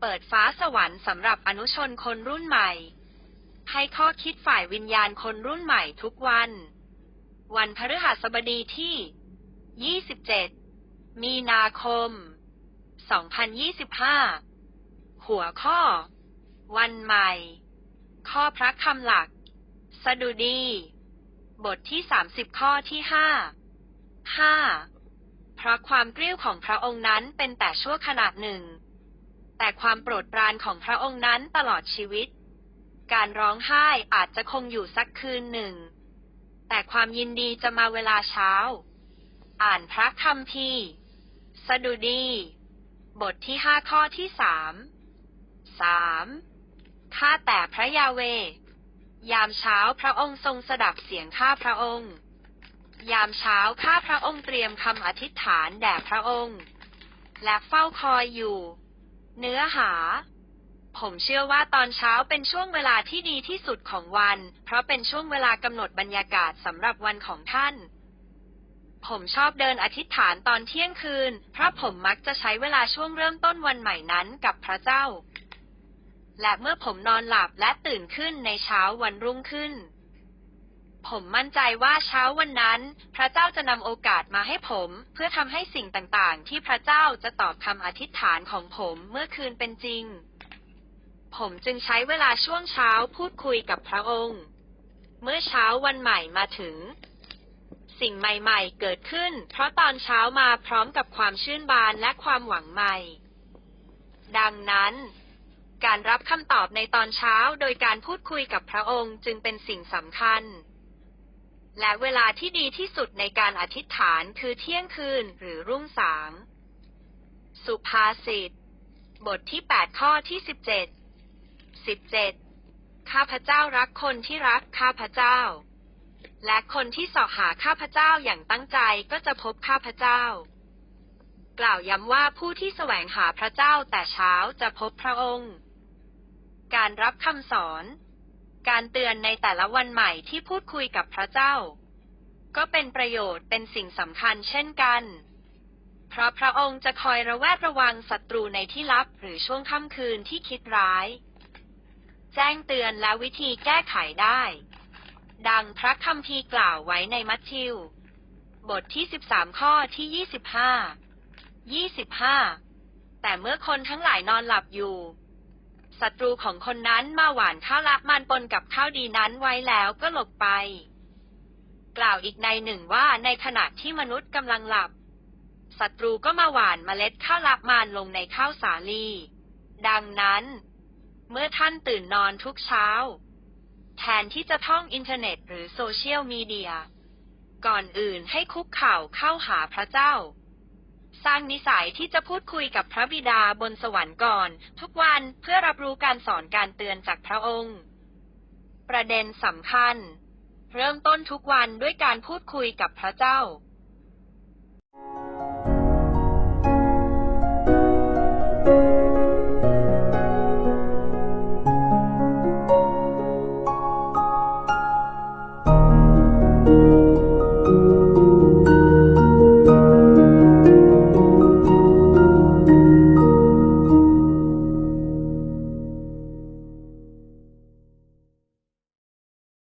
เปิดฟ้าสวรรค์สำหรับอนุชนคนรุ่นใหม่ ให้ข้อคิดฝ่ายวิญญาณคนรุ่นใหม่ทุกวัน วันพฤหัสบดีที่ 27 มีนาคม 2025 หัวข้อ วันใหม่ ข้อพระคำหลัก สดุดี บทที่ 30 ข้อที่ 5 5เพราะความกริ้วของพระองค์นั้นเป็นแต่ชั่วขณะหนึ่ง แต่ความโปรดปรานของพระองค์นั้นตลอดชีวิต การร้องไห้อาจจะคงอยู่สักคืนหนึ่ง แต่ความยินดีจะมาเวลาเช้า อ่านพระคัมภีสดุดี บทที่ห้าข้อที่สามสามข้าแต่พระยาเว ยามเช้าพระองค์ทรงสดับเสียงข้าพระองค์ ยามเช้าข้าพระองค์เตรียมคำอธิษฐานแด่พระองค์ และเฝ้าคอยอยู่ เนื้อหา ผมเชื่อว่าตอนเช้าเป็นช่วงเวลาที่ดีที่สุดของวัน เพราะเป็นช่วงเวลากำหนดบรรยากาศสำหรับวันของท่าน ผมชอบเดินอธิษฐานตอนเที่ยงคืน เพราะผมมักจะใช้เวลาช่วงเริ่มต้นวันใหม่นั้นกับพระเจ้า และเมื่อผมนอนหลับและตื่นขึ้นในเช้าวันรุ่งขึ้น ผมมั่นใจว่าเช้าวันนั้น พระเจ้าจะนำโอกาสมาให้ผม เพื่อทำให้สิ่งต่างๆ ที่พระเจ้าจะตอบคำอธิษฐานของผมเมื่อคืนเป็นจริง ผมจึงใช้เวลาช่วงเช้าพูดคุยกับพระองค์ เมื่อเช้าวันใหม่มาถึง สิ่งใหม่ๆ เกิดขึ้น เพราะตอนเช้ามาพร้อมกับความชื่นบานและความหวังใหม่ ดังนั้นการรับคำตอบในตอนเช้าโดยการพูดคุยกับพระองค์จึงเป็นสิ่งสำคัญ และเวลาที่ดีที่สุดในการอธิษฐานคือเที่ยงคืนหรือรุ่งสาง สุภาษิต บทที่ 8 ข้อที่ 17 17 ข้าพเจ้ารักคนที่รักข้าพเจ้า และคนที่สาะหาข้าพเจ้าอย่างตั้งใจก็จะพบข้าพเจ้า กล่าวย้ำว่าผู้ที่แสวงหาพระเจ้าแต่เช้าจะพบพระองค์ การรับคำสอน การเตือนในแต่ละวันใหม่ที่พูดคุยกับพระเจ้า ก็เป็นประโยชน์เป็นสิ่งสำคัญเช่นกัน เพราะพระองค์จะคอยระแวดระวังศัตรูในที่ลับหรือช่วงค่ำคืนที่คิดร้าย แจ้งเตือนและวิธีแก้ไขได้ ดังพระคัมภีร์กล่าวไว้ในมัทธิว บทที่ 13 ข้อที่ 25 25 แต่เมื่อคนทั้งหลายนอนหลับอยู่ ศัตรูของคนนั้นมาหวานข้าวละมันปนกับข้าวดีนั้นไว้แล้วก็หลบไป กล่าวอีกในหนึ่งว่าในขณะที่มนุษย์กำลังหลับ ศัตรูก็มาหวานเมล็ดข้าวละมานลงในข้าวสาลี ดังนั้น เมื่อท่านตื่นนอนทุกเช้า แทนที่จะท่องอินเทอร์เน็ตหรือโซเชียลมีเดีย ก่อนอื่นให้คุกเข่าเข้าหาพระเจ้า สร้างนิสัยที่จะพูดคุยกับพระบิดาบนสวรรค์ก่อน ทุกวันเพื่อรับรู้การสอนการเตือนจากพระองค์ ประเด็นสำคัญ เริ่มต้นทุกวันด้วยการพูดคุยกับพระเจ้า